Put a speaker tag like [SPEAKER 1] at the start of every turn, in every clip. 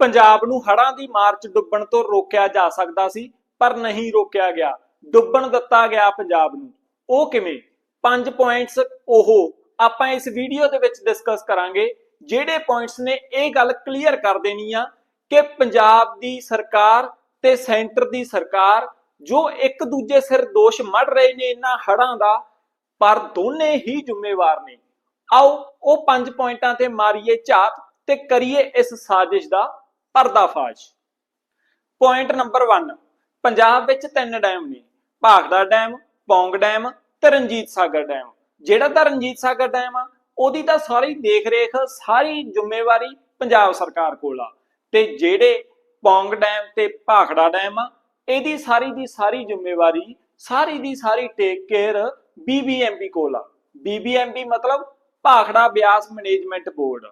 [SPEAKER 1] ਪੰਜਾਬ ਨੂੰ ਹੜ੍ਹਾਂ ਦੀ ਮਾਰ ਚ ਡੁੱਬਣ ਤੋਂ ਰੋਕਿਆ ਜਾ ਸਕਦਾ ਸੀ, ਪਰ ਨਹੀਂ ਰੋਕਿਆ ਗਿਆ। ਡੁੱਬਣ ਦਿੱਤਾ ਗਿਆ ਪੰਜਾਬ ਨੂੰ। ਉਹ ਕਿਵੇਂ? ਪੰਜ ਪੁਆਇੰਟਸ ਉਹ। ਆਪਾਂ ਇਸ ਵੀਡੀਓ ਦੇ ਵਿੱਚ ਡਿਸਕਸ ਕਰਾਂਗੇ, ਜਿਹੜੇ ਪੁਆਇੰਟਸ ਨੇ ਇਹ ਗੱਲ ਕਲੀਅਰ ਕਰ ਦੇਣੀ ਆ ਕਿ ਪੰਜਾਬ ਦੀ ਸਰਕਾਰ ਤੇ ਸੈਂਟਰ ਦੀ ਸਰਕਾਰ ਜੋ ਇੱਕ ਦੂਜੇ ਸਿਰ ਦੋਸ਼ ਮੜ ਰਹੇ ਨੇ ਇਹਨਾਂ ਹੜਾਂ ਦਾ, ਪਰ ਦੋਨੇ ਹੀ ਜ਼ਿੰਮੇਵਾਰ ਨੇ। ਆਓ ਉਹ ਪੰਜ ਪੁਆਇੰਟਾਂ ਤੇ ਮਾਰੀਏ ਝਾਤ ਤੇ ਕਰੀਏ ਇਸ ਸਾਜ਼ਿਸ਼ ਦਾ। ਪਰਦਾਫਾਸ਼ ਪੁਆਇੰਟ ਨੰਬਰ 1 ਪੰਜਾਬ ਵਿੱਚ ਤਿੰਨ ਡੈਮ ਨੇ ਭਾਖੜਾ ਡੈਮ ਪੌਂਗ ਡੈਮ ਤੇ ਰਣਜੀਤ ਸਾਗਰ ਡੈਮ ਜਿਹੜਾ ਤਾਂ ਰਣਜੀਤ ਸਾਗਰ ਡੈਮ ਆ, ਉਹਦੀ ਤਾਂ ਸਾਰੀ ਦੇਖ-ਰੇਖ, ਸਾਰੀ ਜ਼ਿੰਮੇਵਾਰੀ ਪੰਜਾਬ ਸਰਕਾਰ ਕੋਲ ਆ। ਤੇ ਜਿਹੜੇ ਪੌਂਗ ਡੈਮ ਤੇ ਭਾਖੜਾ ਡੈਮ ਆ, ਇਹਦੀ ਸਾਰੀ ਦੀ ਸਾਰੀ ਜ਼ਿੰਮੇਵਾਰੀ, ਸਾਰੀ ਦੀ ਸਾਰੀ ਟੇਕ ਕੇਅਰ ਬੀਬੀਐਮਬੀ ਕੋਲ ਆ। ਬੀਬੀਐਮਬੀ ਮਤਲਬ ਭਾਖੜਾ ਬਿਆਸ ਮੈਨੇਜਮੈਂਟ ਬੋਰਡ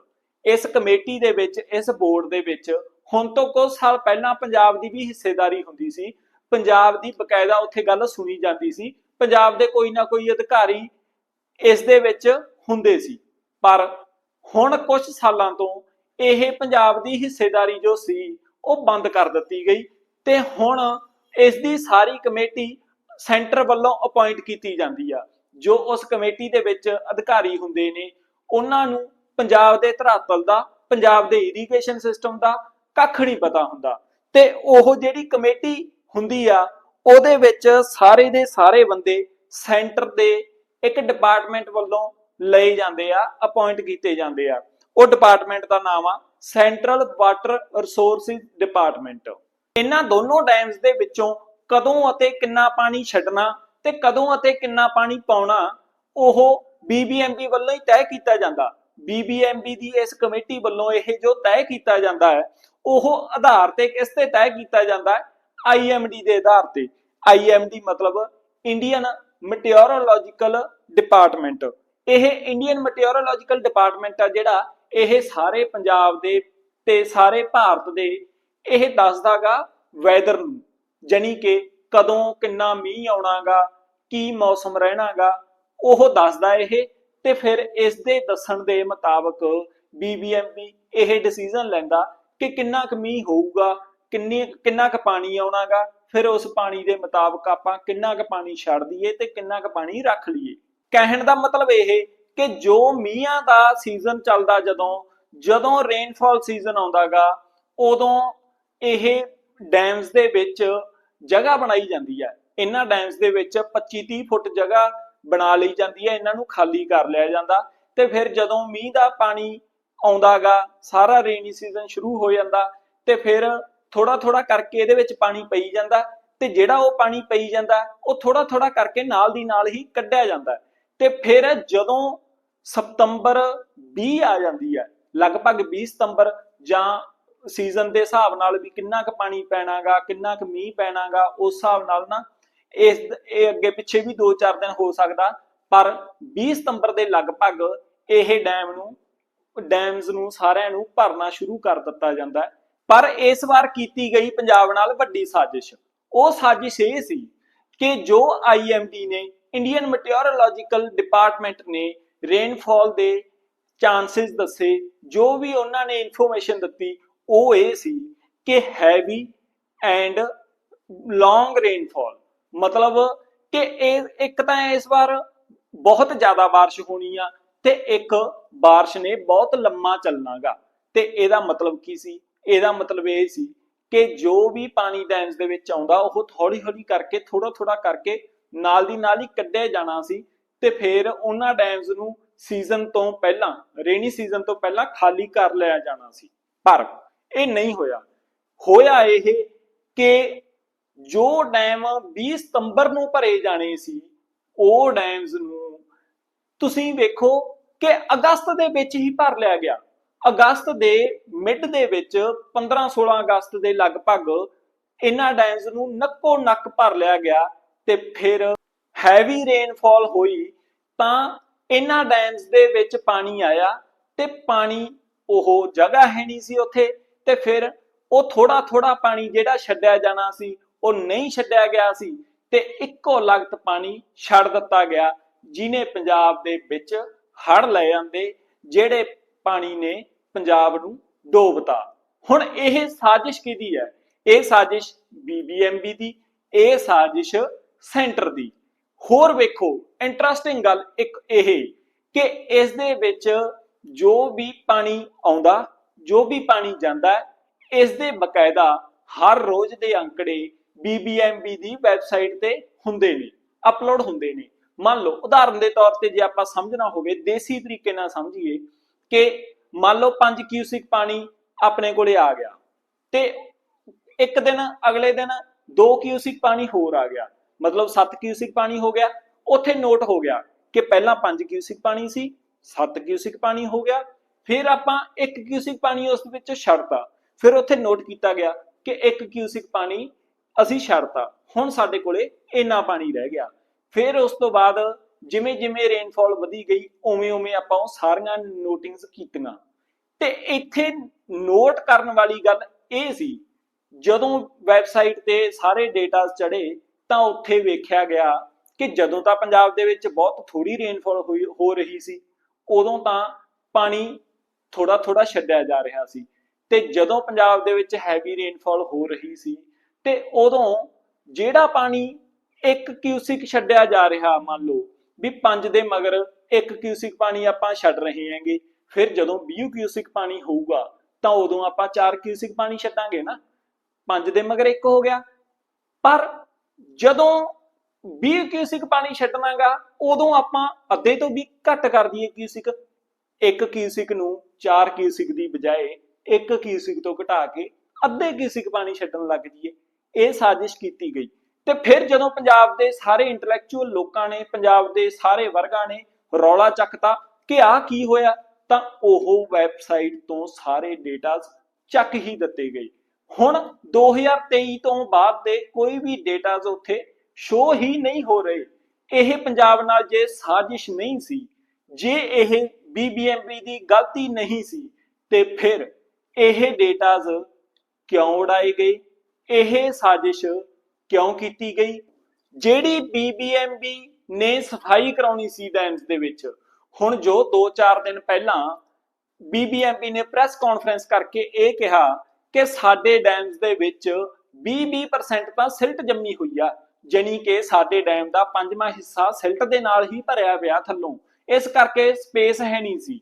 [SPEAKER 1] ਇਸ ਕਮੇਟੀ ਦੇ ਵਿੱਚ, ਇਸ ਬੋਰਡ ਦੇ ਵਿੱਚ ਹੁਣ ਤੋਂ ਕੁਝ ਸਾਲ ਪਹਿਲਾਂ ਪੰਜਾਬ ਦੀ ਵੀ ਹਿੱਸੇਦਾਰੀ ਹੁੰਦੀ ਸੀ। ਪੰਜਾਬ ਦੀ ਬਕਾਇਦਾ ਉੱਥੇ ਗੱਲ ਸੁਣੀ ਜਾਂਦੀ ਸੀ। ਪੰਜਾਬ ਦੇ ਕੋਈ ਨਾ ਕੋਈ ਅਧਿਕਾਰੀ ਇਸ ਦੇ ਵਿੱਚ ਹੁੰਦੇ ਸੀ। ਪਰ ਹੁਣ ਕੁਝ ਸਾਲਾਂ ਤੋਂ ਇਹ ਪੰਜਾਬ ਦੀ ਹਿੱਸੇਦਾਰੀ ਜੋ ਸੀ, ਉਹ ਬੰਦ ਕਰ ਦਿੱਤੀ ਗਈ ਤੇ ਹੁਣ ਇਸ ਦੀ ਸਾਰੀ ਕਮੇਟੀ ਸੈਂਟਰ ਵੱਲੋਂ ਅਪਾਇੰਟ ਕੀਤੀ ਜਾਂਦੀ ਆ। ਜੋ ਉਸ ਕਮੇਟੀ ਦੇ ਵਿੱਚ ਅਧਿਕਾਰੀ ਹੁੰਦੇ ਨੇ, ਉਹਨਾਂ ਨੂੰ ਪੰਜਾਬ ਦੇ ਧਰਾਤਲ ਦਾ, ਪੰਜਾਬ ਦੇ ਇਰੀਗੇਸ਼ਨ ਸਿਸਟਮ ਦਾ ਕੱਖ ਨਹੀਂ ਪਤਾ ਹੁੰਦਾ। ਤੇ ਉਹ ਜਿਹੜੀ ਕਮੇਟੀ ਹੁੰਦੀ ਆ, ਉਹਦੇ ਵਿੱਚ ਸਾਰੇ ਦੇ ਸਾਰੇ ਬੰਦੇ ਸੈਂਟਰ ਦੇ ਇੱਕ ਡਿਪਾਰਟਮੈਂਟ ਵੱਲੋਂ ਲਏ ਜਾਂਦੇ ਆ ਅਪਾਇੰਟ ਕੀਤੇ ਜਾਂਦੇ ਆ। ਉਹ ਡਿਪਾਰਟਮੈਂਟ ਦਾ ਨਾਮ ਆ ਸੈਂਟਰਲ ਵਾਟਰ ਰਿਸੋਰਸਿਸ ਡਿਪਾਰਟਮੈਂਟ। ਇਹਨਾਂ ਦੋਨੋਂ ਡੈਮਸ ਦੇ ਵਿੱਚੋਂ ਕਦੋਂ ਅਤੇ ਕਿੰਨਾ ਪਾਣੀ ਛੱਡਣਾ ਤੇ ਕਦੋਂ ਅਤੇ ਕਿੰਨਾ ਪਾਣੀ ਪਾਉਣਾ, ਉਹ ਬੀਬੀਐਮਬੀ ਵੱਲੋਂ ਹੀ ਤੈਅ ਕੀਤਾ ਜਾਂਦਾ। ਬੀਬੀਐਮਬੀ ਦੀ ਇਸ ਕਮੇਟੀ ਵੱਲੋਂ ਇਹ ਜੋ ਤੈਅ ਕੀਤਾ ਜਾਂਦਾ ਹੈ, ਉਹ ਆਧਾਰ ਤੇ ਕਿਸ ਤੇ ਤੈਅ ਕੀਤਾ ਜਾਂਦਾ ਹੈ? ਆਈਐਮਡੀ ਦੇ ਆਧਾਰ ਤੇ। ਆਈਐਮਡੀ ਮਤਲਬ ਇੰਡੀਅਨ ਮਟੀਓਰੋਲੋਜੀਕਲ ਡਿਪਾਰਟਮੈਂਟ ਇਹ ਇੰਡੀਅਨ ਮਟੀਓਰੋਲੋਜੀਕਲ ਡਿਪਾਰਟਮੈਂਟ ਆ ਜਿਹੜਾ ਇਹ ਸਾਰੇ ਪੰਜਾਬ ਦੇ ਤੇ ਸਾਰੇ ਭਾਰਤ ਦੇ ਇਹ ਦੱਸਦਾਗਾ ਵੈਦਰ ਨੂੰ। ਜਾਨੀ ਕਿ ਕਦੋਂ ਕਿੰਨਾ ਮੀਂਹ ਆਉਣਾਗਾ, ਕੀ ਮੌਸਮ ਰਹਿਣਾਗਾ, ਉਹ ਦੱਸਦਾ ਇਹ ਤੇ ਫਿਰ ਇਸ ਦੇ ਦੱਸਣ ਦੇ ਮੁਤਾਬਕ ਬੀਬੀਐਮਬੀ ਇਹ ਡਿਸੀਜਨ ਲੈਂਦਾ ਕਿ ਕਿੰਨਾ ਕੁ ਮੀਂਹ ਹੋਊਗਾ, ਕਿੰਨੀ, ਕਿੰਨਾ ਕੁ ਪਾਣੀ ਆਉਣਾਗਾ, ਫਿਰ ਉਸ ਪਾਣੀ ਦੇ ਮੁਤਾਬਕ ਆਪਾਂ ਕਿੰਨਾ ਕੁ ਪਾਣੀ ਛੱਡ ਦਈਏ ਤੇ ਕਿੰਨਾ ਕੁ ਪਾਣੀ ਰੱਖ ਲਈਏ। ਕਹਿਣ ਦਾ ਮਤਲਬ ਇਹ ਕਿ ਜੋ ਮੀਂਹਾਂ ਦਾ ਸੀਜ਼ਨ ਚੱਲਦਾ ਜਦੋਂ ਜਦੋਂ ਰੇਨਫਾਲ ਸੀਜ਼ਨ ਆਉਂਦਾਗਾ, ਉਦੋਂ ਇਹ ਡੈਮਸ ਦੇ ਵਿੱਚ ਜਗ੍ਹਾ ਬਣਾਈ ਜਾਂਦੀ ਹੈ। ਇਹਨਾਂ ਡੈਮਸ ਦੇ ਵਿੱਚ 25-30 ਫੁੱਟ ਜਗ੍ਹਾ ਬਣਾ ਲਈ ਜਾਂਦੀ ਹੈ, ਇਹਨਾਂ ਨੂੰ ਖਾਲੀ ਕਰ ਲਿਆ ਜਾਂਦਾ ਤੇ ਫਿਰ ਜਦੋਂ ਮੀਂਹ ਦਾ ਪਾਣੀ ਆਉਂਦਾਗਾ, ਸਾਰਾ ਰੇਨੀ ਸੀਜ਼ਨ ਸ਼ੁਰੂ ਹੋ ਜਾਂਦਾ ਤੇ ਫਿਰ ਥੋੜਾ ਥੋੜਾ ਕਰਕੇ ਇਹਦੇ ਵਿੱਚ ਪਾਣੀ ਪਈ ਜਾਂਦਾ ਤੇ ਜਿਹੜਾ ਉਹ ਪਾਣੀ ਪਈ ਜਾਂਦਾ, ਉਹ ਥੋੜਾ ਥੋੜਾ ਕਰਕੇ ਨਾਲ ਦੀ ਨਾਲ ਹੀ ਕੱਢਿਆ ਜਾਂਦਾ ਤੇ ਫਿਰ ਜਦੋਂ ਸਤੰਬਰ 20 ਆ ਜਾਂਦੀ ਹੈ, ਲਗਭਗ 20 ਸਤੰਬਰ ਜਾਂ ਸੀਜ਼ਨ ਦੇ ਹਿਸਾਬ ਨਾਲ ਵੀ ਕਿੰਨਾ ਕੁ ਪਾਣੀ ਪੈਣਾਗਾ, ਕਿੰਨਾ ਕੁ ਮੀਂਹ ਪੈਣਾਗਾ, ਉਸ ਹਿਸਾਬ ਨਾਲ ਨਾ ਇਸ ਇਹ ਅੱਗੇ ਪਿੱਛੇ ਵੀ 2-4 ਦਿਨ ਹੋ ਸਕਦਾ, ਪਰ 20 ਸਤੰਬਰ ਦੇ ਲਗਭਗ ਇਹ ਡੈਮ ਨੂੰ ਡੈਮਸ ਨੂੰ ਸਾਰਿਆਂ ਨੂੰ ਭਰਨਾ ਸ਼ੁਰੂ ਕਰ ਦਿੱਤਾ ਜਾਂਦਾ ਪਰ ਇਸ ਵਾਰ ਕੀਤੀ ਗਈ ਪੰਜਾਬ ਨਾਲ ਵੱਡੀ ਸਾਜ਼ਿਸ਼। ਉਹ ਸਾਜ਼ਿਸ਼ ਇਹ ਸੀ ਕਿ ਜੋ ਆਈਐਮਡੀ ਨੇ, ਇੰਡੀਅਨ ਮੈਟੀਓਰੋਲੋਜੀਕਲ ਡਿਪਾਰਟਮੈਂਟ ਨੇ ਰੇਨਫਾਲ ਦੇ ਚਾਂਸਸ ਦੱਸੇ, ਜੋ ਵੀ ਉਹਨਾਂ ਨੇ ਇਨਫੋਰਮੇਸ਼ਨ ਦਿੱਤੀ, ਉਹ ਇਹ ਸੀ ਕਿ ਹੈਵੀ ਐਂਡ ਲੌਂਗ ਰੇਨਫਾਲ। ਮਤਲਬ ਕਿ ਇਹ ਇੱਕ ਤਾਂ ਇਸ ਵਾਰ ਬਹੁਤ ਜ਼ਿਆਦਾ ਬਾਰਿਸ਼ ਹੋਣੀ ਆ ਤੇ ਇੱਕ ਬਾਰਿਸ਼ ਨੇ ਬਹੁਤ ਲੰਮਾ ਚੱਲਣਾਗਾ। ਤੇ ਇਹਦਾ ਮਤਲਬ ਕੀ ਸੀ? ਇਹਦਾ ਮਤਲਬ ਇਹ ਸੀ ਕਿ ਜੋ ਵੀ ਪਾਣੀ ਡੈਮਸ ਦੇ ਵਿੱਚ ਆਉਂਦਾ, ਉਹ ਹੌਲੀ ਹੌਲੀ ਕਰਕੇ ਥੋੜਾ ਥੋੜਾ ਕਰਕੇ ਨਾਲ ਦੀ ਨਾਲ ਹੀ ਕੱਢਿਆ ਜਾਣਾ ਸੀ ਤੇ ਫਿਰ ਉਹਨਾਂ ਡੈਮਸ ਨੂੰ ਸੀਜ਼ਨ ਤੋਂ ਪਹਿਲਾਂ ਰੇਨੀ ਸੀਜ਼ਨ ਤੋਂ ਪਹਿਲਾਂ ਖਾਲੀ ਕਰ ਲਿਆ ਜਾਣਾ ਸੀ। ਪਰ ਇਹ ਨਹੀਂ ਹੋਇਆ। ਹੋਇਆ ਇਹ ਕਿ ਜੋ ਡੈਮ 20 ਸਤੰਬਰ ਨੂੰ ਭਰੇ ਜਾਣੇ ਸੀ, ਉਹ ਡੈਮਸ ਨੂੰ ਤੁਸੀਂ ਵੇਖੋ ਕਿ ਅਗਸਤ ਦੇ ਵਿੱਚ ਹੀ ਭਰ ਲਿਆ ਗਿਆ। ਅਗਸਤ ਦੇ ਮਿਡ ਦੇ ਵਿੱਚ 15-16 ਅਗਸਤ ਦੇ ਲਗਭਗ ਇਹਨਾਂ ਡੈਮਸ ਨੂੰ ਨੱਕੋ ਨੱਕ ਭਰ ਲਿਆ ਗਿਆ ਤੇ ਫਿਰ ਹੈਵੀ ਰੇਨਫਾਲ ਹੋਈ ਤਾਂ ਇਹਨਾਂ ਡੈਮਸ ਦੇ ਵਿੱਚ ਪਾਣੀ ਆਇਆ ਤੇ ਪਾਣੀ ਉਹ ਜਗ੍ਹਾ ਹੈ ਨਹੀਂ ਸੀ ਉੱਥੇ ਤੇ ਫਿਰ ਉਹ ਥੋੜਾ ਥੋੜਾ ਪਾਣੀ ਜਿਹੜਾ ਛੱਡਿਆ ਜਾਣਾ ਸੀ ਉਹ ਨਹੀਂ ਛੱਡਿਆ ਗਿਆ ਸੀ ਤੇ ਇੱਕੋ ਲਗਤ ਪਾਣੀ ਛੱਡ ਦਿੱਤਾ ਗਿਆ, ਜਿਨੇ ਪੰਜਾਬ ਦੇ ਵਿੱਚ ਹੜ ਲੈ ਜਾਂਦੇ, ਜਿਹੜੇ ਪਾਣੀ ਨੇ ਪੰਜਾਬ ਨੂੰ ਡੋਬਤਾ। ਹੁਣ ਇਹ ਸਾਜ਼ਿਸ਼ ਕਿਹਦੀ ਹੈ? ਇਹ ਸਾਜ਼ਿਸ਼ ਬੀਬੀਐਮਬੀ ਦੀ, ਇਹ ਸਾਜ਼ਿਸ਼ ਸੈਂਟਰ ਦੀ। ਹੋਰ ਵੇਖੋ ਇੰਟਰਸਟਿੰਗ ਗੱਲ ਇੱਕ ਇਹ ਕਿ ਇਸ ਦੇ ਵਿੱਚ ਜੋ ਵੀ ਪਾਣੀ ਆਉਂਦਾ, ਜੋ ਵੀ ਪਾਣੀ ਜਾਂਦਾ ਹੈ ਇਸ ਦੇ ਬਕਾਇਦਾ ਹਰ ਰੋਜ਼ ਦੇ ਅੰਕੜੇ BBMB ਦੀ ਵੈਬਸਾਈਟ ਤੇ ਹੁੰਦੇ ਨੇ ਅਪਲੋਡ ਹੁੰਦੇ ਨੇ। ਮੰਨ ਲਓ, ਉਦਾਹਰਨ ਦੇ ਤੌਰ ਤੇ ਜੇ ਆਪਾਂ ਸਮਝਣਾ ਹੋਵੇ, ਦੇਸੀ ਤਰੀਕੇ ਨਾਲ ਸਮਝੀਏ ਕਿ ਮੰਨ ਲਓ 5 ਕਿਊਸਿਕ ਪਾਣੀ ਆਪਣੇ ਕੋਲੇ ਆ ਗਿਆ, ਤੇ ਇੱਕ ਦਿਨ, ਅਗਲੇ ਦਿਨ 2 ਕਿਊਸਿਕ ਪਾਣੀ ਹੋਰ ਆ ਗਿਆ। ਮਤਲਬ 7 ਕਿਊਸਿਕ ਪਾਣੀ ਹੋ ਗਿਆ। ਉੱਥੇ ਨੋਟ ਹੋ ਗਿਆ ਕਿ ਪਹਿਲਾਂ 5 ਕਿਊਸਿਕ ਪਾਣੀ ਸੀ 7 ਕਿਊਸਿਕ ਪਾਣੀ ਹੋ ਗਿਆ, ਫਿਰ ਆਪਾਂ 1 ਕਿਊਸਿਕ ਪਾਣੀ ਉਸ ਵਿੱਚ ਛੱਡਤਾ। ਫਿਰ ਉੱਥੇ ਨੋਟ ਕੀਤਾ ਗਿਆ ਕਿ 1 ਕਿਊਸਿਕ ਪਾਣੀ ਅਸੀਂ ਛੱਡਤਾ। ਹੁਣ ਸਾਡੇ ਕੋਲੇ ਇੰਨਾ ਪਾਣੀ ਰਹਿ ਗਿਆ। ਫਿਰ ਉਸ ਤੋਂ ਬਾਅਦ ਜਿਵੇਂ ਜਿਵੇਂ ਰੇਨਫਾਲ ਵਧੀ ਗਈ, ਉਵੇਂ ਉਵੇਂ ਆਪਾਂ ਉਹ ਸਾਰੀਆਂ ਨੋਟਿੰਗਸ ਕੀਤੀਆਂ। ਤੇ ਇੱਥੇ ਨੋਟ ਕਰਨ ਵਾਲੀ ਗੱਲ ਇਹ ਸੀ, ਜਦੋਂ ਵੈਬਸਾਈਟ ਤੇ ਸਾਰੇ ਡੇਟਾ ਚੜੇ ਤਾਂ ਉੱਥੇ ਵੇਖਿਆ ਗਿਆ ਕਿ ਜਦੋਂ ਤਾਂ ਪੰਜਾਬ ਦੇ ਵਿੱਚ ਬਹੁਤ ਥੋੜੀ ਰੇਨਫਾਲ ਹੋਈ, ਹੋ ਰਹੀ ਸੀ, ਉਦੋਂ ਤਾਂ ਪਾਣੀ ਥੋੜਾ ਥੋੜਾ ਛੱਡਿਆ ਜਾ ਰਿਹਾ ਸੀ। ਤੇ ਜਦੋਂ ਪੰਜਾਬ ਦੇ ਵਿੱਚ ਹੈਵੀ ਰੇਨਫਾਲ ਹੋ ਰਹੀ ਸੀ ਤੇ ਉਦੋਂ ਜਿਹੜਾ ਪਾਣੀ 1 ਕਿਊਸਿਕ ਛੱਡਿਆ ਜਾ ਰਿਹਾ, ਮੰਨ ਲਓ ਵੀ 5 ਦੇ ਮਗਰ 1 ਕਿਊਸਿਕ ਪਾਣੀ ਆਪਾਂ ਛੱਡ ਰਹੇ ਹਾਂਗੇ, ਫਿਰ ਜਦੋਂ 20 ਕਿਊਸਿਕ ਪਾਣੀ ਹੋਊਗਾ, ਤਾਂ ਉਦੋਂ ਆਪਾਂ 4 ਕਿਊਸਿਕ ਪਾਣੀ ਛੱਡਾਂਗੇ ਨਾ। 5 ਦੇ ਮਗਰ 1 ਹੋ ਗਿਆ। ਪਰ ਜਦੋਂ 20 ਕਿਊਸਿਕ ਪਾਣੀ ਛੱਡਣਾਗਾ, ਉਦੋਂ ਆਪਾਂ ਅੱਧੇ ਤੋਂ ਵੀ ਘੱਟ ਕਰ ਦਈਏ ਕਿਊਸਿਕ 1 ਕਿਊਸਿਕ ਨੂੰ 4 ਕਿਊਸਿਕ ਦੀ ਬਜਾਏ 1 ਕਿਊਸਿਕ ਤੋਂ ਘਟਾ ਕੇ ਅੱਧੇ ਕਿਊਸਿਕ ਪਾਣੀ ਛੱਡਣ ਲੱਗ ਜਾਈਏ। ਇਹ ਸਾਜ਼ਿਸ਼ ਕੀਤੀ ਗਈ। ਤੇ ਫਿਰ ਜਦੋਂ ਪੰਜਾਬ ਦੇ ਸਾਰੇ ਇੰਟੈਲੈਕਚੁਅਲ ਲੋਕਾਂ ਨੇ, ਪੰਜਾਬ ਦੇ ਸਾਰੇ ਵਰਗਾਂ ਨੇ ਰੌਲਾ ਚੱਕਤਾ ਕਿ ਆਹ ਕੀ ਹੋਇਆ, ਤਾਂ ਉਹ ਵੈਬਸਾਈਟ ਤੋਂ ਸਾਰੇ ਡੇਟਾ ਚੱਕ ਹੀ ਦਿੱਤੇ ਗਏ। ਹੁਣ 2023 ਤੋਂ ਬਾਅਦ ਦੇ ਕੋਈ ਵੀ ਡੇਟਾਸ ਉੱਥੇ ਸ਼ੋ ਹੀ ਨਹੀਂ ਹੋ ਰਹੇ। ਇਹ ਪੰਜਾਬ ਨਾਲ ਜੇ ਸਾਜ਼ਿਸ਼ ਨਹੀਂ ਸੀ, ਜੇ ਇਹ BBMP ਦੀ ਗਲਤੀ ਨਹੀਂ ਸੀ, ਤੇ ਫਿਰ ਇਹ ਡੇਟਾਜ਼ ਕਿਉਂ ਉਡਾਏ ਗਏ? ਇਹ ਸਾਜ਼ਿਸ਼ ਕਿਉਂ ਕੀਤੀ ਗਈ? ਜਿਹੜੀ BBMB ਨੇ ਸਫ਼ਾਈ ਕਰਾਉਣੀ ਸੀ ਡੈਮਸ ਦੇ ਵਿੱਚ, ਹੁਣ ਜੋ 2-4 ਦਿਨ ਪਹਿਲਾਂ BBMB ਨੇ ਪ੍ਰੈਸ ਕਾਨਫਰੰਸ ਕਰਕੇ ਇਹ ਕਿਹਾ ਕਿ ਸਾਡੇ ਡੈਮਸ ਦੇ ਵਿੱਚ 20-20% ਤਾਂ ਸਿਲਟ ਜੰਮੀ ਹੋਈ ਆ ਜਾਨੀ ਕਿ ਸਾਡੇ ਡੈਮ ਦਾ ਪੰਜਵਾਂ ਹਿੱਸਾ ਸਿਲਟ ਦੇ ਨਾਲ ਹੀ ਭਰਿਆ ਪਿਆ ਥੱਲੋਂ। ਇਸ ਕਰਕੇ ਸਪੇਸ ਹੈ ਨਹੀਂ ਸੀ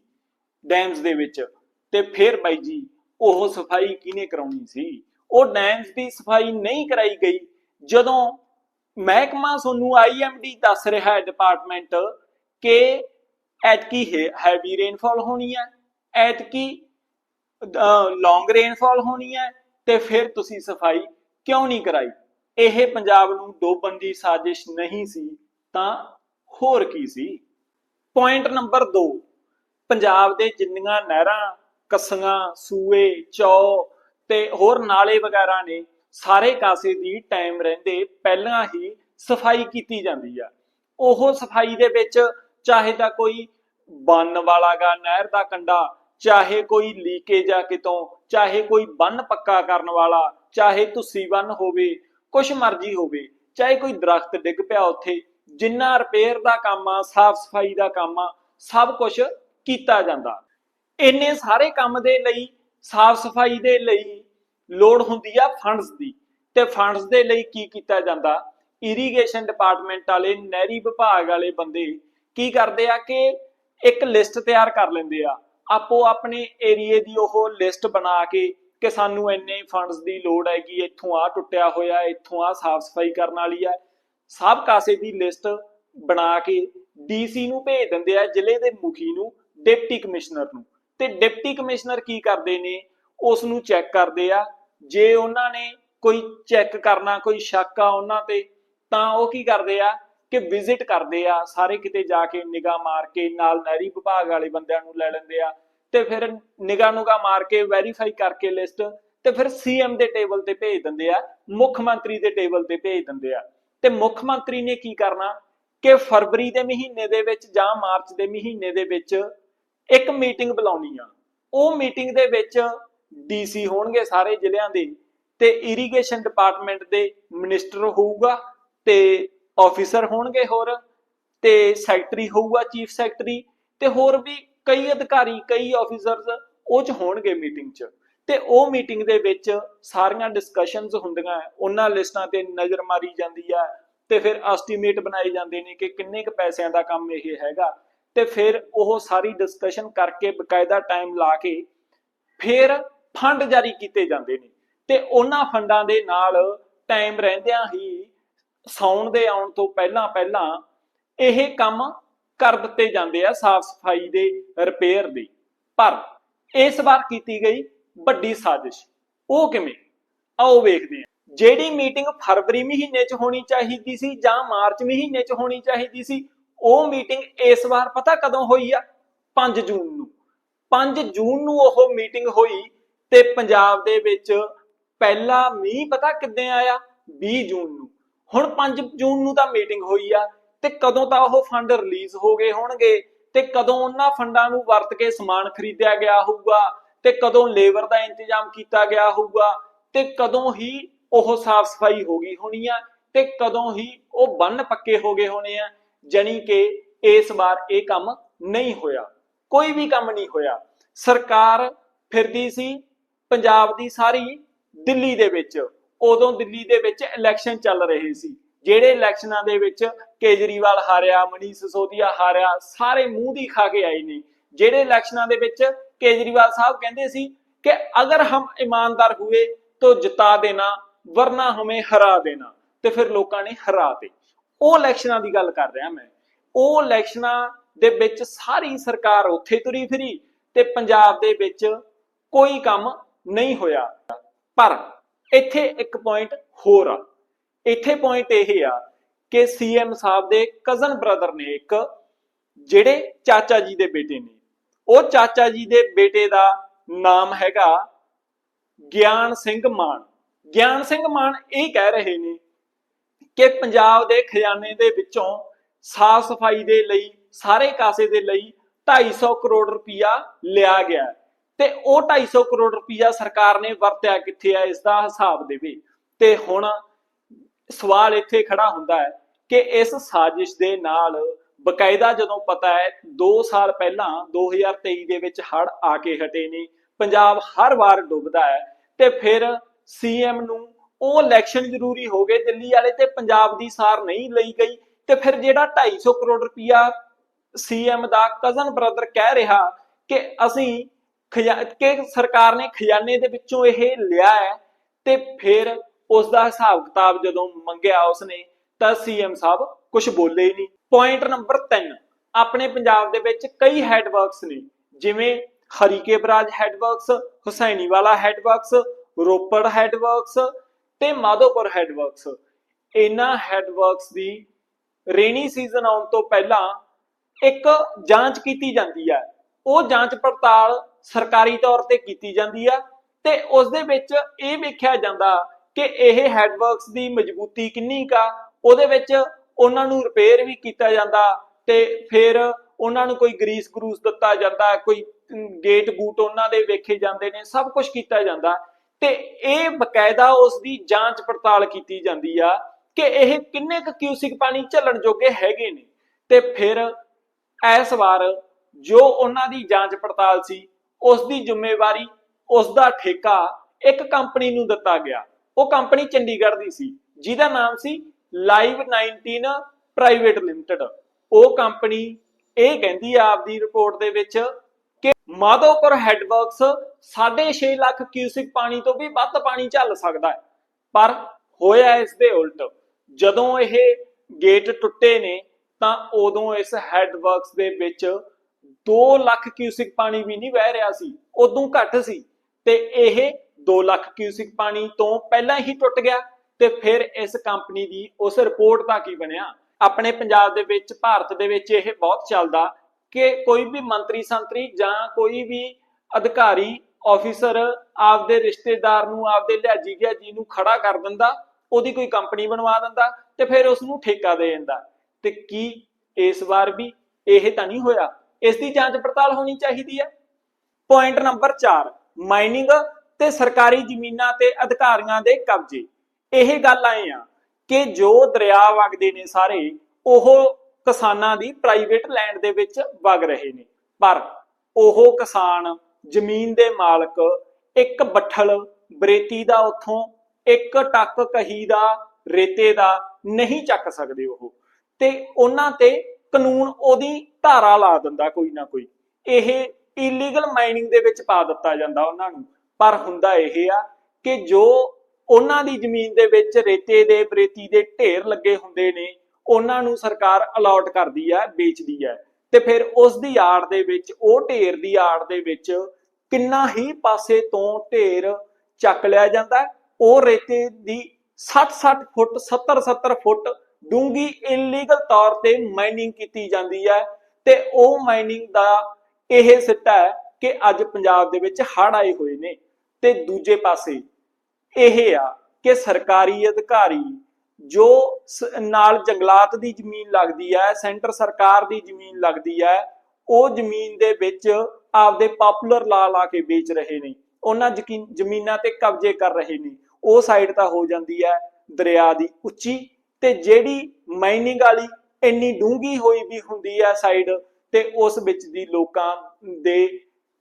[SPEAKER 1] ਡੈਮਸ ਦੇ ਵਿੱਚ। ਤੇ ਫਿਰ ਬਾਈ ਜੀ, ਉਹ ਸਫ਼ਾਈ ਕਿਹਨੇ ਕਰਾਉਣੀ ਸੀ? ਉਹ ਡੈਮਸ ਦੀ ਸਫ਼ਾਈ ਨਹੀਂ ਕਰਾਈ ਗਈ। ਜਦੋਂ ਮਹਿਕਮਾ ਤੁਹਾਨੂੰ ਆਈਐਮਡੀ ਦੱਸ ਰਿਹਾ ਹੈ ਡਿਪਾਰਟਮੈਂਟ ਕਿ ਐਤਕੀ ਹੈਵੀ ਰੇਨਫਾਲ ਹੋਣੀ ਹੈ, ਐਤਕੀ ਲੌਂਗ ਰੇਨਫਾਲ ਹੋਣੀ ਹੈ ਤੇ ਫਿਰ ਤੁਸੀਂ ਸਫ਼ਾਈ ਕਿਉਂ ਨਹੀਂ ਕਰਾਈ? ਇਹ ਪੰਜਾਬ ਨੂੰ ਡੋਬਣ ਦੀ ਸਾਜ਼ਿਸ਼ ਨਹੀਂ ਸੀ ਤਾਂ ਹੋਰ ਕੀ ਸੀ? ਪੁਆਇੰਟ ਨੰਬਰ 2 ਪੰਜਾਬ ਦੇ ਜਿੰਨੀਆਂ ਨਹਿਰਾਂ ਕੱਸੀਆਂ ਸੂਏ, ਚੌ ਤੇ ਹੋਰ ਨਾਲੇ ਵਗੈਰਾ ਨੇ, ਸਾਰੇ ਕਾਸੇ ਦੀ ਟਾਈਮ ਰਹਿੰਦੇ ਪਹਿਲਾਂ ਹੀ ਸਫ਼ਾਈ ਕੀਤੀ ਜਾਂਦੀ ਆ। ਉਹ ਸਫ਼ਾਈ ਦੇ ਵਿੱਚ ਚਾਹੇ ਤਾਂ ਕੋਈ ਬੰਨ ਵਾਲਾਗਾ ਨਹਿਰ ਦਾ ਕੰਡਾ, ਚਾਹੇ ਕੋਈ ਲੀਕੇਜ ਆ ਕਿਤੋਂ, ਚਾਹੇ ਕੋਈ ਬੰਨ ਪੱਕਾ ਕਰਨ ਵਾਲਾ, ਚਾਹੇ ਤੁਸੀਂ ਬੰਨ ਹੋਵੇ, ਕੁਛ ਮਰਜ਼ੀ ਹੋਵੇ, ਚਾਹੇ ਕੋਈ ਦਰਖਤ ਡਿੱਗ ਪਿਆ ਉੱਥੇ, ਜਿੰਨਾ ਰਿਪੇਅਰ ਦਾ ਕੰਮ ਆ, ਸਾਫ਼ ਸਫ਼ਾਈ ਦਾ ਕੰਮ ਆ, ਸਭ ਕੁਝ ਕੀਤਾ ਜਾਂਦਾ। ਇੰਨੇ ਸਾਰੇ ਕੰਮ ਦੇ ਲਈ ਸਾਫ਼ ਸਫ਼ਾਈ ਦੇ ਲਈ ਲੋੜ ਹੁੰਦੀ ਆ ਫੰਡਸ ਦੀ। ਤੇ ਫੰਡਸ ਦੇ ਲਈ ਕੀ ਕੀਤਾ ਜਾਂਦਾ? ਇਰੀਗੇਸ਼ਨ ਡਿਪਾਰਟਮੈਂਟ ਵਾਲੇ, ਨਹਿਰੀ ਵਿਭਾਗ ਵਾਲੇ ਬੰਦੇ ਕੀ ਕਰਦੇ ਆ ਕਿ ਇੱਕ ਲਿਸਟ ਤਿਆਰ ਕਰ ਲੈਂਦੇ ਆ। ਆਪੋ ਆਪਣੇ ਏਰੀਏ ਦੀ ਉਹ ਲਿਸਟ ਬਣਾ ਕੇ ਕਿ ਸਾਨੂੰ ਇੰਨੇ ਫੰਡਸ ਦੀ ਲੋੜ ਹੈਗੀ, ਇੱਥੋਂ ਆ ਟੁੱਟਿਆ ਹੋਇਆ, ਇੱਥੋਂ ਆ ਸਾਫ਼ ਸਫ਼ਾਈ ਕਰਨ ਵਾਲੀ ਆ। ਸਭ ਕਾਸੇ ਦੀ ਲਿਸਟ ਬਣਾ ਕੇ ਡੀਸੀ ਨੂੰ ਭੇਜ ਦਿੰਦੇ ਆ, ਜ਼ਿਲ੍ਹੇ ਦੇ ਮੁਖੀ ਨੂੰ, ਡਿਪਟੀ ਕਮਿਸ਼ਨਰ ਨੂੰ। ਤੇ ਡਿਪਟੀ ਕਮਿਸ਼ਨਰ ਕੀ ਕਰਦੇ ਨੇ? ਉਸ ਨੂੰ ਚੈੱਕ ਕਰਦੇ ਆ। ਜੇ ਉਹਨਾਂ ਨੇ ਕੋਈ ਚੈੱਕ ਕਰਨਾ, ਕੋਈ ਸ਼ੱਕ ਆ ਉਹਨਾਂ ਤੇ, ਤਾਂ ਉਹ ਕੀ ਕਰਦੇ ਆ? ਕਿ ਵਿਜ਼ਿਟ ਕਰਦੇ ਆ। ਸਾਰੇ ਕਿਤੇ ਜਾ ਕੇ ਨਿਗਾਹ ਮਾਰ ਕੇ ਨਾਲ ਨਹਿਰੀ ਵਿਭਾਗ ਵਾਲੇ ਬੰਦਿਆਂ ਨੂੰ ਲੈ ਲੈਂਦੇ ਆ ਤੇ ਫਿਰ ਨਿਗਾਹ ਨੂਗਾ ਮਾਰ ਕੇ ਵੈਰੀਫਾਈ ਕਰਕੇ ਲਿਸਟ ਤੇ ਫਿਰ ਸੀਐਮ ਦੇ ਟੇਬਲ ਤੇ ਭੇਜ ਦਿੰਦੇ ਆ, ਮੁੱਖ ਮੰਤਰੀ ਦੇ ਟੇਬਲ ਤੇ ਭੇਜ ਦਿੰਦੇ ਆ। ਤੇ ਮੁੱਖ ਮੰਤਰੀ ਨੇ ਕੀ ਕਰਨਾ? ਕਿ ਫਰਵਰੀ ਦੇ ਮਹੀਨੇ ਦੇ ਵਿੱਚ ਜਾਂ ਮਾਰਚ ਦੇ ਮਹੀਨੇ ਦੇ ਵਿੱਚ ਇੱਕ ਮੀਟਿੰਗ ਬੁਲਾਉਣੀ ਆ। ਉਹ ਮੀਟਿੰਗ ਦੇ ਵਿੱਚ ਡੀਸੀ ਹੋਣਗੇ ਸਾਰੇ ਜ਼ਿਲ੍ਹਿਆਂ ਦੇ ਤੇ ਇਰੀਗੇਸ਼ਨ ਡਿਪਾਰਟਮੈਂਟ ਦੇ ਮਿਨਿਸਟਰ ਹੋਊਗਾ ਤੇ ਆਫੀਸਰ ਹੋਣਗੇ ਹੋਰ ਤੇ ਸੈਕਟਰੀ ਹੋਊਗਾ, ਚੀਫ ਸੈਕਟਰੀ ਤੇ ਹੋਰ ਵੀ ਕਈ ਅਧਿਕਾਰੀ, ਕਈ ਆਫੀਸਰਸ ਉਹ ਚ ਹੋਣਗੇ ਮੀਟਿੰਗ ਚ। ਤੇ ਉਹ ਮੀਟਿੰਗ ਦੇ ਵਿੱਚ ਸਾਰੀਆਂ ਡਿਸਕਸ਼ਨਸ ਹੁੰਦੀਆਂ ਉਹਨਾਂ ਲਿਸਟਾਂ ਤੇ ਨਜ਼ਰ ਮਾਰੀ ਜਾਂਦੀ ਆ ਤੇ ਫਿਰ ਐਸਟੀਮੇਟ ਬਣਾਏ ਜਾਂਦੇ ਨੇ ਕਿ ਕਿੰਨੇ ਕੁ ਪੈਸਿਆਂ ਦਾ ਕੰਮ ਇਹ ਹੈਗਾ। ਤੇ ਫਿਰ ਉਹ ਸਾਰੀ ਡਿਸਕਸ਼ਨ ਕਰਕੇ ਬਕਾਇਦਾ ਟਾਈਮ ਲਾ ਕੇ ਫਿਰ ਫੰਡ ਜਾਰੀ ਕੀਤੇ ਜਾਂਦੇ ਨੇ। ਤੇ ਉਹਨਾਂ ਫੰਡਾਂ ਦੇ ਨਾਲ ਟਾਈਮ ਰਹਿੰਦਿਆਂ ਹੀ ਸਾਉਣ ਦੇ ਆਉਣ ਤੋਂ ਪਹਿਲਾਂ ਪਹਿਲਾਂ ਇਹ ਕੰਮ ਕਰ ਦਿੱਤੇ ਜਾਂਦੇ ਆ ਸਾਫ਼ ਸਫ਼ਾਈ ਦੇ ਰਿਪੇਅਰ ਦੀ। ਪਰ ਇਸ ਵਾਰ ਕੀਤੀ ਗਈ ਵੱਡੀ ਸਾਜ਼ਿਸ਼। ਉਹ ਕਿਵੇਂ? ਆਓ ਵੇਖਦੇ ਆ ਜਿਹੜੀ ਮੀਟਿੰਗ ਫਰਵਰੀ ਮਹੀਨੇ 'ਚ ਹੋਣੀ ਚਾਹੀਦੀ ਸੀ ਜਾਂ ਮਾਰਚ ਮਹੀਨੇ 'ਚ ਹੋਣੀ ਚਾਹੀਦੀ ਸੀ ਉਹ ਮੀਟਿੰਗ ਇਸ ਵਾਰ ਪਤਾ ਕਦੋਂ ਹੋਈ ਆ? 5 ਜੂਨ ਨੂੰ। 5 ਜੂਨ ਨੂੰ ਉਹ ਮੀਟਿੰਗ ਹੋਈ ਤੇ ਪੰਜਾਬ ਦੇ ਵਿੱਚ ਪਹਿਲਾ ਮੀਂਹ ਪਤਾ ਕਿੱਦਾਂ ਆਇਆ? 20 ਜੂਨ ਨੂੰ। ਹੁਣ 5 ਜੂਨ ਨੂੰ ਤਾਂ ਮੀਟਿੰਗ ਹੋਈ ਆ ਤੇ ਕਦੋਂ ਤਾਂ ਉਹ ਫੰਡ ਰਿਲੀਜ਼ ਹੋ ਗਏ ਹੋਣਗੇ ਤੇ ਕਦੋਂ ਉਹਨਾਂ ਫੰਡਾਂ ਨੂੰ ਵਰਤ ਕੇ ਸਮਾਨ ਖਰੀਦਿਆ ਗਿਆ ਹੋਊਗਾ ਤੇ ਕਦੋਂ ਲੇਬਰ ਦਾ ਇੰਤਜ਼ਾਮ ਕੀਤਾ ਗਿਆ ਹੋਊਗਾ ਤੇ ਕਦੋਂ ਹੀ ਉਹ ਸਾਫ਼ ਸਫ਼ਾਈ ਹੋ ਗਈ ਹੋਣੀ ਆ ਤੇ ਕਦੋਂ ਹੀ ਉਹ ਬੰਨ ਪੱਕੇ ਹੋ ਗਏ ਹੋਣੇ ਆ। ਜਾਨੀ ਕਿ ਇਸ ਵਾਰ ਇਹ ਕੰਮ ਨਹੀਂ ਹੋਇਆ, ਕੋਈ ਵੀ ਕੰਮ ਨਹੀਂ ਹੋਇਆ। ਸਰਕਾਰ ਫਿਰਦੀ ਸੀ ਪੰਜਾਬ ਦੀ ਸਾਰੀ ਦਿੱਲੀ ਦੇ ਵਿੱਚ। ਉਦੋਂ ਦਿੱਲੀ ਦੇ ਵਿੱਚ ਇਲੈਕਸ਼ਨ ਚੱਲ ਰਹੇ ਸੀ। ਜਿਹੜੇ ਇਲੈਕਸ਼ਨਾਂ ਦੇ ਵਿੱਚ ਕੇਜਰੀਵਾਲ ਹਾਰਿਆ ਮਨੀਸ਼ ਸਿਸੋਦੀਆ ਹਾਰਿਆ, ਸਾਰੇ ਮੂੰਹ ਦੀ ਖਾ ਕੇ ਆਏ ਨੇ। ਜਿਹੜੇ ਇਲੈਕਸ਼ਨਾਂ ਦੇ ਵਿੱਚ ਕੇਜਰੀਵਾਲ ਸਾਹਿਬ ਕਹਿੰਦੇ ਸੀ ਕਿ ਅਗਰ ਹਮ ਇਮਾਨਦਾਰ ਹੋਏ ਤਾਂ ਜਿਤਾ ਦੇਣਾ, ਵਰਨਾ ਹਮੇ ਹਰਾ ਦੇਣਾ। ਤੇ ਫਿਰ ਲੋਕਾਂ ਨੇ ਹਰਾ ਤੇ ਉਹ ਇਲੈਕਸ਼ਨਾਂ ਦੀ ਗੱਲ ਕਰ ਰਿਹਾ ਮੈਂ। ਉਹ ਇਲੈਕਸ਼ਨਾਂ ਦੇ ਵਿੱਚ ਸਾਰੀ ਸਰਕਾਰ ਉੱਥੇ ਤੁਰੀ ਫਿਰੀ ਤੇ ਪੰਜਾਬ ਦੇ ਵਿੱਚ ਕੋਈ ਕੰਮ ਨਹੀਂ ਹੋਇਆ। ਪਰ ਇੱਥੇ ਇੱਕ ਪੁਆਇੰਟ ਹੋਰ ਆ। ਇੱਥੇ ਪੁਆਇੰਟ ਇਹ ਆ ਕਿ ਸੀਐਮ ਸਾਹਿਬ ਦੇ ਕਜ਼ਨ ਬ੍ਰਦਰ ਨੇ ਇੱਕ, ਜਿਹੜੇ ਚਾਚਾ ਜੀ ਦੇ ਬੇਟੇ ਨੇ। ਉਹ ਚਾਚਾ ਜੀ ਦੇ ਬੇਟੇ ਦਾ ਨਾਮ ਹੈਗਾ ਗਿਆਨ ਸਿੰਘ ਮਾਨ। ਗਿਆਨ ਸਿੰਘ ਮਾਨ ਇਹ ਕਹਿ ਰਹੇ ਨੇ ਕਿ ਪੰਜਾਬ ਦੇ ਖਜ਼ਾਨੇ ਦੇ ਵਿੱਚੋਂ ਸਾਫ਼ ਸਫ਼ਾਈ ਦੇ ਲਈ, ਸਾਰੇ ਕਾਸੇ ਦੇ ਲਈ 250 ਕਰੋੜ ਰੁਪਇਆ ਲਿਆ ਗਿਆ ਤੇ ਉਹ 250 ਕਰੋੜ ਰੁਪਇਆ ਸਰਕਾਰ ਨੇ ਵਰਤਿਆ ਕਿੱਥੇ ਆ ਇਸ ਦਾ ਹਿਸਾਬ ਦੇਵੇ। ਤੇ ਹੁਣ ਸਵਾਲ ਇੱਥੇ ਖੜਾ ਹੁੰਦਾ ਹੈ ਕਿ ਇਸ ਸਾਜ਼ਿਸ਼ ਦੇ ਨਾਲ ਬਕਾਇਦਾ ਜਦੋਂ ਪਤਾ ਹੈ 2 ਸਾਲ ਪਹਿਲਾਂ 2023 ਦੇ ਵਿੱਚ ਹੜ ਆ ਕੇ ਹਟੇ ਨੇ, ਪੰਜਾਬ ਹਰ ਵਾਰ ਡੁੱਬਦਾ ਹੈ। ਤੇ ਫਿਰ ਸੀਐਮ ਨੂੰ ਉਹ ਇਲੈਕਸ਼ਨ ਜ਼ਰੂਰੀ ਹੋ ਗਏ, ਦਿੱਲੀ ਵਾਲੇ ਤੇ ਪੰਜਾਬ ਦੀ ਸਾਰ ਨਹੀਂ ਲਈ ਗਈ ਤੇ ਫਿਰ ਜਿਹੜਾ 250 ਕਰੋੜ ਰੁਪਇਆ ਸੀਐਮ ਦਾ ਕਜ਼ਨ ਬ੍ਰਦਰ ਕਹਿ ਰਿਹਾ ਕਿ ਅਸੀਂ ਕਿ ਸਰਕਾਰ ਨੇ ਖਜ਼ਾਨੇ ਦੇ ਵਿੱਚੋਂ ਇਹ ਲਿਆ ਹੈ ਤੇ ਫਿਰ ਉਸ ਦਾ ਹਿਸਾਬ ਕਿਤਾਬ ਜਦੋਂ ਮੰਗਿਆ ਉਸਨੇ, ਤਾਂ ਸੀਐਮ ਸਾਹਿਬ ਕੁਝ ਬੋਲੇ ਹੀ ਨਹੀਂ। ਪੁਆਇੰਟ ਨੰਬਰ 3 ਆਪਣੇ ਪੰਜਾਬ ਦੇ ਵਿੱਚ ਕਈ ਹੈਡਵਰਕਸ ਨੇ, ਜਿਵੇਂ ਹਰੀਕੇ ਬਰਾਜ ਹੈਡਵਰਕਸ ਹੁਸੈਨੀ ਵਾਲਾ ਹੈਡਵਰਕਸ ਰੋਪੜ ਹੈਡਵਰਕਸ ਤੇ ਮਾਧੋਪੁਰ ਹੈਡਵਰਕਸ ਇਹਨਾਂ ਹੈਡਵਰਕਸ ਦੀ ਰੇਨੀ ਸੀਜ਼ਨ ਆਉਣ ਤੋਂ ਪਹਿਲਾਂ ਇੱਕ ਜਾਂਚ ਕੀਤੀ ਜਾਂਦੀ ਹੈ। ਉਹ ਜਾਂਚ ਪੜਤਾਲ ਸਰਕਾਰੀ ਤੌਰ ਤੇ ਕੀਤੀ ਜਾਂਦੀ ਆ ਤੇ ਉਸ ਦੇ ਵਿੱਚ ਇਹ ਵੇਖਿਆ ਜਾਂਦਾ ਕਿ ਇਹ ਹੈਡਵਰਕਸ ਦੀ ਮਜ਼ਬੂਤੀ ਕਿੰਨੀ ਕਾ ਉਹਦੇ ਵਿੱਚ ਉਹਨਾਂ ਨੂੰ ਰਿਪੇਅਰ ਵੀ ਕੀਤਾ ਜਾਂਦਾ ਤੇ ਫਿਰ ਉਹਨਾਂ ਨੂੰ ਕੋਈ ਗਰੀਸ ਗਰੂਸ ਦਿੱਤਾ ਜਾਂਦਾ, ਕੋਈ ਗੇਟ ਗੂਟ ਉਹਨਾਂ ਦੇ ਵੇਖੇ ਜਾਂਦੇ ਨੇ, ਸਭ ਕੁਝ ਕੀਤਾ ਜਾਂਦਾ। ਤੇ ਇਹ ਬਕਾਇਦਾ ਉਸ ਦੀ ਜਾਂਚ ਪੜਤਾਲ ਕੀਤੀ ਜਾਂਦੀ ਆ ਕਿ ਇਹ ਕਿੰਨੇ ਕੁ ਕਿਊਸਿਕ ਪਾਣੀ ਝੱਲਣ ਜੋਗੇ ਹੈਗੇ ਨੇ। ਤੇ ਫਿਰ ਇਸ ਵਾਰ ਜੋ ਉਹਨਾਂ ਦੀ ਜਾਂਚ ਪੜਤਾਲ ਸੀ ਉਸ ਦੀ ਜ਼ਿੰਮੇਵਾਰੀ ਉਸ ਦਾ ਠੇਕਾ ਇੱਕ ਕੰਪਨੀ ਨੂੰ ਦਿੱਤਾ ਗਿਆ। ਉਹ ਕੰਪਨੀ ਚੰਡੀਗੜ੍ਹ ਦੀ ਸੀ, ਜਿਹਦਾ ਨਾਮ ਸੀ ਲਾਈਵ 19 ਪ੍ਰਾਈਵੇਟ ਲਿਮਟਿਡ। ਉਹ ਕੰਪਨੀ ਇਹ ਕਹਿੰਦੀ ਆ ਆਪਦੀ ਰਿਪੋਰਟ ਦੇ ਵਿੱਚ ਕਿ ਮਾਧੋਪੁਰ ਹੈਡਵਰਕਸ 6.5 ਲੱਖ ਕਿਊਸਿਕ ਪਾਣੀ ਤੋਂ ਵੀ ਵੱਧ ਪਾਣੀ ਝੱਲ ਸਕਦਾ ਹੈ। ਪਰ ਹੋਇਆ ਇਸ ਦੇ ਉਲਟ। ਜਦੋਂ ਇਹ ਗੇਟ ਟੁੱਟੇ ਨੇ, ਤਾਂ ਉਦੋਂ ਇਸ ਹੈਡਵਰਕਸ ਦੇ ਵਿੱਚ 2 ਲੱਖ ਕਿਊਸਿਕ ਪਾਣੀ ਵੀ ਨਹੀਂ ਵਹਿ ਰਿਹਾ ਸੀ। ਉਦੋਂ ਘੱਟ ਸੀ ਤੇ ਇਹ 2 ਲੱਖ ਕਿਊਸਿਕ ਪਾਣੀ ਤੋਂ ਪਹਿਲਾਂ ਹੀ ਟੁੱਟ ਗਿਆ ਤੇ ਫਿਰ ਇਸ ਕੰਪਨੀ ਦੀ ਉਸ ਰਿਪੋਰਟ ਦਾ ਕੀ ਬਣਿਆ? ਆਪਣੇ ਪੰਜਾਬ ਦੇ ਵਿੱਚ, ਭਾਰਤ ਦੇ ਵਿੱਚ ਇਹ ਬਹੁਤ ਚੱਲਦਾ ਕਿ ਕੋਈ ਵੀ ਮੰਤਰੀ ਸੰਤਰੀ ਜਾਂ ਕੋਈ ਵੀ ਅਧਿਕਾਰੀ ਆਫੀਸਰ ਆਪਦੇ ਰਿਸ਼ਤੇਦਾਰ ਨੂੰ, ਆਪਦੇ ਲਿਆਜੀ ਗਿਆ ਜੀ ਨੂੰ ਖੜਾ ਕਰ ਦਿੰਦਾ, ਉਹਦੀ ਕੋਈ ਕੰਪਨੀ ਬਣਵਾ ਦਿੰਦਾ ਤੇ ਫਿਰ ਉਸ ਨੂੰ ਠੇਕਾ ਦੇ ਦਿੰਦਾ। ਤੇ ਕੀ ਇਸ ਵਾਰ ਵੀ ਇਹ ਤਾਂ ਨਹੀਂ ਹੋਇਆ? ਇਸ ਦੀ ਜਾਂਚ ਪੜਤਾਲ ਹੋਣੀ ਚਾਹੀਦੀ ਹੈ। ਪੁਆਇੰਟ ਨੰਬਰ 4 ਮਾਈਨਿੰਗ ਤੇ ਸਰਕਾਰੀ ਜ਼ਮੀਨਾਂ ਤੇ ਅਧਿਕਾਰੀਆਂ ਦੇ ਕਬਜ਼ੇ। ਇਹ ਗੱਲ ਆਏ ਆ ਕਿ ਜੋ ਦਰਿਆ ਵਗਦੇ ਨੇ ਸਾਰੇ, ਉਹ ਕਿਸਾਨਾਂ ਦੀ ਪ੍ਰਾਈਵੇਟ ਲੈਂਡ ਦੇ ਵਿੱਚ ਵਗ ਰਹੇ ਨੇ। ਪਰ ਉਹ ਕਿਸਾਨ ਜ਼ਮੀਨ ਦੇ ਮਾਲਕ ਇੱਕ ਬੱਠਲ ਬਰੇਤੀ ਦਾ ਉੱਥੋਂ ਇੱਕ ਟੱਕ ਕਹੀ ਦਾ, ਰੇਤੇ ਦਾ ਨਹੀਂ ਚੱਕ ਸਕਦੇ ਉਹ। ਤੇ ਉਹਨਾਂ ਤੇ ਕਾਨੂੰਨ ਉਹਦੀ ਧਾਰਾ ਲਾ ਦਿੰਦਾ ਕੋਈ ਨਾ ਕੋਈ। ਇਹ ਇਲੀਗਲ ਮਾਈਨਿੰਗ ਦੇ ਵਿੱਚ ਪਾ ਦਿੱਤਾ ਜਾਂਦਾ ਉਹਨਾਂ ਨੂੰ। ਪਰ ਹੁੰਦਾ ਇਹ ਆ ਕਿ ਜੋ ਉਹਨਾਂ ਦੀ ਜ਼ਮੀਨ ਦੇ ਵਿੱਚ ਰੇਤੇ ਦੇ, ਬਰੇਤੀ ਦੇ ਢੇਰ ਲੱਗੇ ਹੁੰਦੇ ਨੇ ਉਹਨਾਂ ਨੂੰ ਸਰਕਾਰ ਅਲਾਟ ਕਰਦੀ ਹੈ, ਵੇਚਦੀ ਹੈ। ਤੇ ਫਿਰ ਉਸ ਦੀ ਆੜ ਦੇ ਵਿੱਚ, ਉਹ ਢੇਰ ਦੀ ਆੜ ਦੇ ਵਿੱਚ ਕਿੰਨਾ ਹੀ ਪਾਸੇ ਤੋਂ ਢੇਰ ਚੱਕ ਲਿਆ ਜਾਂਦਾ ਉਹ ਰੇਤੇ ਦੀ 60-60 ਫੁੱਟ 70-70 ਫੁੱਟ ਡੂੰਗੀ ਇਲੀਗਲ ਤੌਰ ਤੇ ਮਾਈਨਿੰਗ ਕੀਤੀ ਜਾਂਦੀ ਹੈ। ਤੇ ਉਹ ਮਾਈਨਿੰਗ ਦਾ ਇਹ ਸਿੱਟਾ ਹੈ ਕਿ ਅੱਜ ਪੰਜਾਬ ਦੇ ਵਿੱਚ ਹੜ੍ਹ ਆਏ ਹੋਏ ਨੇ। ਤੇ ਦੂਜੇ ਪਾਸੇ ਇਹ ਆ ਕਿ ਸਰਕਾਰੀ ਅਧਿਕਾਰੀ ਜੋ ਨਾਲ ਜੰਗਲਾਤ ਦੀ ਜ਼ਮੀਨ ਲੱਗਦੀ ਹੈ, ਸੈਂਟਰ ਸਰਕਾਰ ਦੀ ਜ਼ਮੀਨ ਲੱਗਦੀ ਹੈ, ਉਹ ਜ਼ਮੀਨ ਦੇ ਵਿੱਚ ਆਪਦੇ ਪਪੂਲਰ ਲਾ ਲਾ ਕੇ ਵੇਚ ਰਹੇ ਨੇ। ਉਹਨਾਂ ਜ਼ਮੀਨਾਂ ਤੇ ਕਬਜ਼ੇ ਕਰ ਰਹੇ ਨੇ। ਉਹ ਸਾਈਡ ਤਾਂ ਹੋ ਜਾਂਦੀ ਹੈ ਦਰਿਆ ਦੀ ਉੱਚੀ ਤੇ ਜਿਹੜੀ ਮਾਈਨਿੰਗ ਵਾਲੀ ਇੰਨੀ ਡੂੰਗੀ ਹੋਈ ਵੀ ਹੁੰਦੀ ਹੈ ਸਾਈਡ ਤੇ ਉਸ ਵਿੱਚ ਦੀ ਲੋਕਾਂ ਦੇ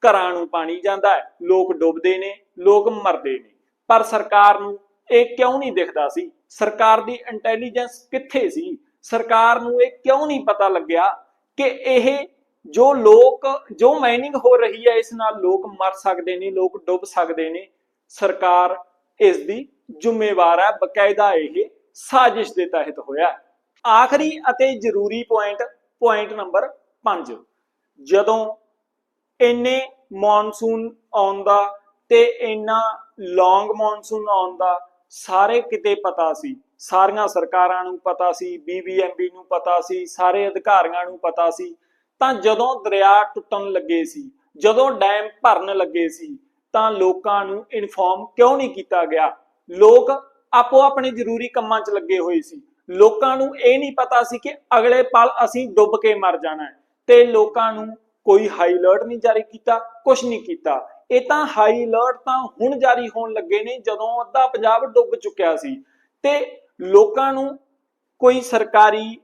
[SPEAKER 1] ਘਰਾਂ ਨੂੰ ਪਾਣੀ ਜਾਂਦਾ ਹੈ। ਲੋਕ ਡੁੱਬਦੇ ਨੇ, ਲੋਕ ਮਰਦੇ ਨੇ। ਪਰ ਸਰਕਾਰ ਨੂੰ ਇਹ ਕਿਉਂ ਨਹੀਂ ਦਿਖਦਾ ਸੀ? ਸਰਕਾਰ ਦੀ ਇੰਟੈਲੀਜੈਂਸ ਕਿੱਥੇ ਸੀ? ਸਰਕਾਰ ਨੂੰ ਇਹ ਕਿਉਂ ਨਹੀਂ ਪਤਾ ਲੱਗਿਆ ਕਿ ਇਹ ਜੋ ਲੋਕ, ਜੋ ਮਾਈਨਿੰਗ ਹੋ ਰਹੀ ਹੈ, ਇਸ ਨਾਲ ਲੋਕ ਮਰ ਸਕਦੇ ਨੇ, ਲੋਕ ਡੁੱਬ ਸਕਦੇ ਨੇ। ਸਰਕਾਰ ਇਸ ਦੀ ਜ਼ਿੰਮੇਵਾਰ ਹੈ, ਬਕਾਇਦਾ ਇਹ ਸਾਜ਼ਿਸ਼ ਦੇ ਤਹਿਤ ਹੋਇਆ ਆਖਰੀ ਅਤੇ ਜ਼ਰੂਰੀ ਪੁਆਇੰਟ ਪੁਆਇੰਟ ਨੰਬਰ 5 ਜਦੋਂ ਇੰਨੇ ਮੌਨਸੂਨ ਆਉਂਦਾ ਤੇ ਇੰਨਾ ਲੌਂਗ ਮੌਨਸੂਨ ਆਉਂਦਾ ਸਾਰੇ ਕਿਤੇ ਪਤਾ ਸੀ। ਸਾਰੀਆਂ ਸਰਕਾਰਾਂ ਨੂੰ ਪਤਾ ਸੀ ਬੀਬੀਐਮਬੀ ਨੂੰ ਪਤਾ ਸੀ, ਸਾਰੇ ਅਧਿਕਾਰੀਆਂ ਨੂੰ ਪਤਾ ਸੀ। ਤਾਂ ਜਦੋਂ ਦਰਿਆ ਟੁੱਟਣ ਲੱਗੇ ਸੀ, ਜਦੋਂ ਡੈਮ ਭਰਨ ਲੱਗੇ ਸੀ, ਤਾਂ ਲੋਕਾਂ ਨੂੰ ਇਨਫੋਰਮ ਕਿਉਂ ਨਹੀਂ ਕੀਤਾ ਗਿਆ? ਲੋਕ ਆਪੋ ਆਪਣੇ ਜ਼ਰੂਰੀ ਕੰਮਾਂ 'ਚ ਲੱਗੇ ਹੋਏ ਸੀ। ਲੋਕਾਂ ਨੂੰ ਇਹ ਨਹੀਂ ਪਤਾ ਸੀ ਕਿ ਅਗਲੇ ਪਲ ਅਸੀਂ ਡੁੱਬ ਕੇ ਮਰ ਜਾਣਾ ਹੈ। ਤੇ ਲੋਕਾਂ ਨੂੰ ਕੋਈ ਹਾਈ ਅਲਰਟ ਨਹੀਂ ਜਾਰੀ ਕੀਤਾ ਕੁਝ ਨਹੀਂ ਕੀਤਾ। ਇਹ ਤਾਂ ਹਾਈ ਅਲਰਟ ਤਾਂ ਹੁਣ ਜਾਰੀ ਹੋਣ ਲੱਗੇ ਨੇ, ਜਦੋਂ ਅੱਧਾ ਪੰਜਾਬ ਡੁੱਬ ਚੁੱਕਿਆ ਸੀ। ਤੇ ਲੋਕਾਂ ਨੂੰ ਕੋਈ ਸਰਕਾਰੀ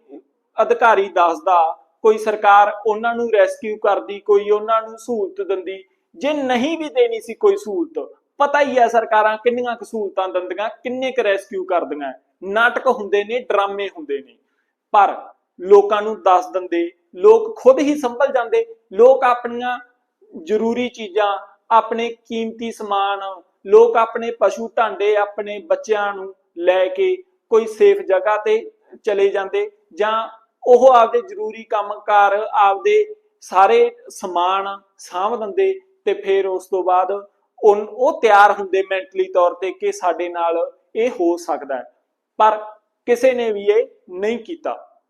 [SPEAKER 1] ਅਧਿਕਾਰੀ ਦੱਸਦਾ, ਕੋਈ ਸਰਕਾਰ ਉਹਨਾਂ ਨੂੰ ਰੈਸਕਿਊ ਕਰਦੀ, ਕੋਈ ਉਹਨਾਂ ਨੂੰ ਸਹੂਲਤ ਦਿੰਦੀ, ਜੇ ਨਹੀਂ ਵੀ ਦੇਣੀ ਸੀ ਕੋਈ ਸਹੂਲਤ, ਪਤਾ ਹੀ ਹੈ ਸਰਕਾਰਾਂ ਕਿੰਨੀਆਂ ਕੁ ਸਹੂਲਤਾਂ ਦਿੰਦੀਆਂ, ਕਿੰਨੇ ਕੁ ਰੈਸਕਿਊ ਕਰਦੀਆਂ। ਨਾਟਕ ਹੁੰਦੇ ਨੇ, ਡਰਾਮੇ ਹੁੰਦੇ ਨੇ। ਪਰ ਲੋਕਾਂ ਨੂੰ ਦੱਸ ਦਿੰਦੇ, ਲੋਕ ਖੁਦ ਹੀ ਸੰਭਲ ਜਾਂਦੇ, ਲੋਕ ਆਪਣੀਆਂ ਜ਼ਰੂਰੀ ਚੀਜ਼ਾਂ ਆਪਣੇ ਕੀਮਤੀ ਸਮਾਨ, ਲੋਕ ਆਪਣੇ ਪਸ਼ੂ ਢਾਂਡੇ ਆਪਣੇ ਬੱਚਿਆਂ ਨੂੰ ਲੈ ਕੇ ਕੋਈ ਸੇਫ ਜਗ੍ਹਾ ਤੇ ਚਲੇ ਜਾਂਦੇ ਜਾਂ ਉਹ ਆਪਦੇ ਜ਼ਰੂਰੀ ਕੰਮਕਾਰ ਆਪਦੇ ਸਾਰੇ ਸਮਾਨ ਸਾਂਭ ਦਿੰਦੇ ਤੇ ਫਿਰ ਉਸ ਤੋਂ ਬਾਅਦ ਉਨ- ਉਹ ਤਿਆਰ ਹੁੰਦੇ ਮੈਂਟਲੀ ਤੌਰ ਤੇ ਕਿ ਸਾਡੇ ਨਾਲ ਇਹ ਹੋ ਸਕਦਾ ਹੈ। ਪਰ ਕਿਸੇ ਨੇ ਵੀ ਇਹ ਨਹੀਂ ਕੀਤਾ।